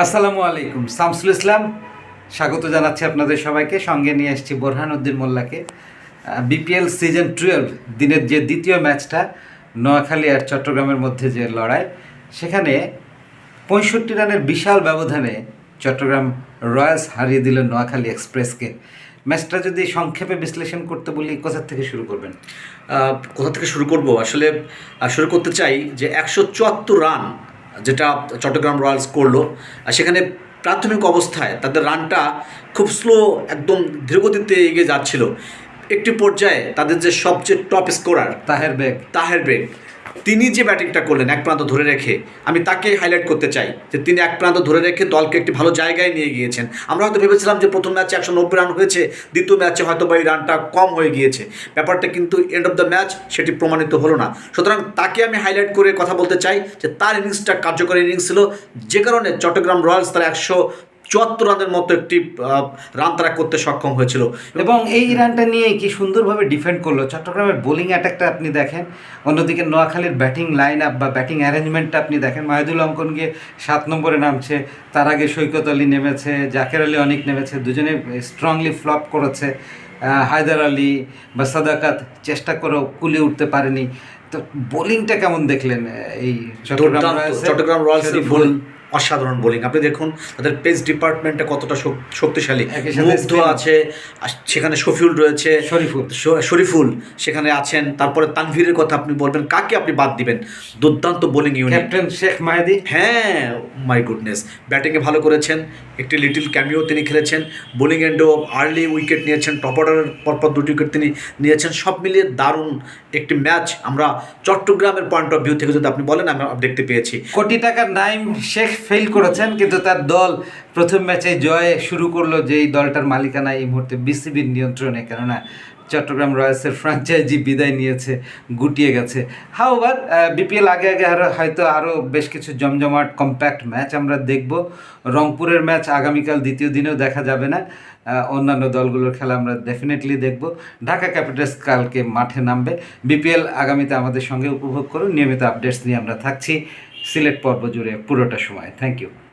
আসসালামু আলাইকুম। শামসুল ইসলাম, স্বাগত জানাচ্ছি আপনাদের সবাইকে। সঙ্গে নিয়ে এসেছি বোরহানুদ্দিন মোল্লাকে। বিপিএল সিজন টুয়েলভ দিনের যে দ্বিতীয় ম্যাচটা, নোয়াখালী আর চট্টগ্রামের মধ্যে যে লড়াই, সেখানে পঁয়ষট্টি রানের বিশাল ব্যবধানে চট্টগ্রাম রয়্যালস হারিয়ে দিল নোয়াখালী এক্সপ্রেসকে। ম্যাচটা যদি সংক্ষেপে বিশ্লেষণ করতে বলি, কোথা থেকে শুরু করবেন? কোথা থেকে শুরু করব? আসলে শুরু করতে চাই যে একশো চুয়াত্তর রান যেটা চট্টগ্রাম রয়্যালস করল আর সেখানে প্রাথমিক অবস্থায় তাদের রানটা খুব স্লো একদম ধীরগতিতে এগিয়ে যাচ্ছিল। একটি পর্যায়ে তাদের যে সবচেয়ে টপ স্কোরার তাহের বেগ। তাহের বেগ তিনি যে ব্যাটিংটা করলেন এক প্রান্ত ধরে রেখে, আমি তাকে হাইলাইট করতে চাই যে তিনি এক প্রান্ত ধরে রেখে দলকে একটি ভালো জায়গায় নিয়ে গিয়েছেন। আমরা হয়তো ভেবেছিলাম যে প্রথম ম্যাচে একশো নব্বই রান হয়েছে, দ্বিতীয় ম্যাচে হয়তো বা এই রানটা কম হয়ে গিয়েছে। ব্যাপারটা কিন্তু এন্ড অফ দ্য ম্যাচ সেটি প্রমাণিত হলো না। সুতরাং তাকে আমি হাইলাইট করে কথা বলতে চাই যে তার ইনিংসটা কার্যকরী ইনিংস ছিল, যে কারণে চট্টগ্রাম রয়্যালস তারা একশো চুয়াত্তর রানের মতো একটি রান তারা করতে সক্ষম হয়েছিল। এবং এই রানটা নিয়ে কি সুন্দরভাবে ডিফেন্ড করল? চট্টগ্রামের বোলিং অ্যাটাকটা আপনি দেখেন অন্যদিকে নোয়াখালীর ব্যাটিং লাইন আপ বা ব্যাটিং অ্যারেঞ্জমেন্টটা আপনি দেখেন মাহিদুল অঙ্কন গিয়ে সাত নম্বরে নামছে তার আগে সৈকত আলী নেমেছে জাকের আলী অনেক নেমেছে দুজনে স্ট্রংলি ফ্লপ করেছে হায়দার আলী বা সাদাকাত চেষ্টা করেও কুলে উঠতে পারেনি। তো বোলিংটা কেমন দেখলেন এই চট্টগ্রাম চট্টগ্রাম রয়্যালসের শরীফুল। বোলিং অসাধারণ বোলিং আপনি দেখুন তাদের পেস ডিপার্টমেন্টটা কতটা শক্তিশালী। মুগ্ধ আছে সেখানে শফিউল রয়েছে। শরীফুল। শরীফুল সেখানে আছেন। তারপরে তানভীরের কথা আপনি বলবেন কাকে আপনি বাদ দিবেন? দুর্দান্ত bowling unit captain Sheikh Mahedi হ্যাঁ মাই গুডনেস ব্যাটিংয়ে ভালো করেছেন। একটি লিটিল ক্যামিও তিনি খেলেছেন। বোলিং এন্ডও আর্লি উইকেট নিয়েছেন। টপ অর্ডারের পরপর দুটি উইকেট তিনি নিয়েছেন। সব মিলিয়ে দারুণ একটি ম্যাচ আমরা চট্টগ্রামের পয়েন্ট অফ ভিউ থেকে যদি আপনি বলেন আমি দেখতে পেয়েছি। কোটি টাকার নাইম শেখ ফেল করেছেন, কিন্তু তার দল প্রথম ম্যাচে জয়ে শুরু করল যে এই দলটার মালিকানা এই মুহূর্তে বিসিবির নিয়ন্ত্রণে, কেননা চট্টগ্রাম রয়্যালসের ফ্র্যাঞ্চাইজি বিদায় নিয়েছে, গুটিয়ে গেছে। হাওবার বিপিএল আগে আগে আরও হয়তো আরও বেশ কিছু জমজমাট কম্প্যাক্ট ম্যাচ আমরা দেখব। রংপুরের ম্যাচ আগামীকাল দ্বিতীয় দিনেও দেখা যাবে না। অন্যান্য দলগুলোর খেলা আমরা ডেফিনেটলি দেখব। ঢাকা ক্যাপিটালস কালকে মাঠে নামবে। বিপিএল আগামীতে আমাদের সঙ্গে উপভোগ করুন। নিয়মিত আপডেটস নিয়ে আমরা থাকছি। সিলেট পর্ব জুড়ে পুরোটা সময়। Thank you